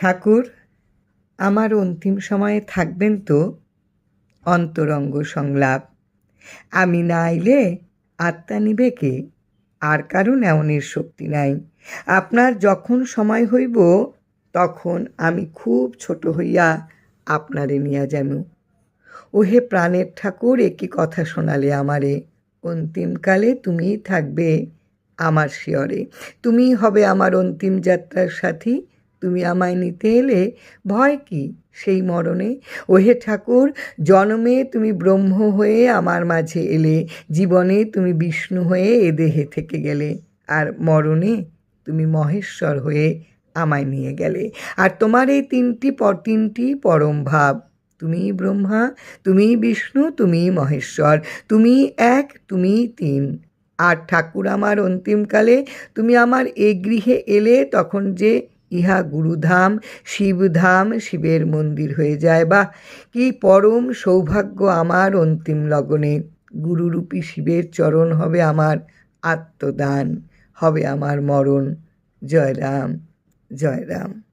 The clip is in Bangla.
ঠাকুর, আমার অন্তিম সময়ে থাকবেন তো? অন্তরঙ্গ সংলাপ। আমি না আইলে আত্মা নিবে কে? আর কারও নেওয়ানের শক্তি নাই। আপনার যখন সময় হইব, তখন আমি খুব ছোট হইয়া আপনারে নিয়া যাম ওহে প্রাণের ঠাকুর, একই কথা শোনালে আমারে। অন্তিমকালে তুমিই থাকবে আমার শিয়রে। তুমিই হবে আমার অন্তিম যাত্রার সাথী। তুমি আমায় নিতে এলে ভয় কি? সেই মরণে, ওহে ঠাকুর, জন্মে তুমি ব্রহ্ম হয়ে আমার মাঝে এলে, জীবনে তুমি বিষ্ণু হয়ে এ দেহে থেকে গেলে, আর মরণে তুমি মহেশ্বর হয়ে আমায় নিয়ে গেলে। আর তোমার এই তিনটি পর, তিনটি পরম ভাব, তুমি ব্রহ্মা, তুমি বিষ্ণু, তুমি মহেশ্বর, তুমি এক, তুমি তিন। আর ঠাকুর আমার অন্তিমকালে তুমি আমার এ গৃহে এলে তখন যে ইহা গুরুধাম, শিবধাম, শিবের মন্দির হয়ে যায়। বা কি পরম সৌভাগ্য আমার অন্তিম লগনে। গুরুরূপী শিবের চরণ হবে আমার আত্মদান, হবে আমার মরণ। জয় রাম জয় রাম।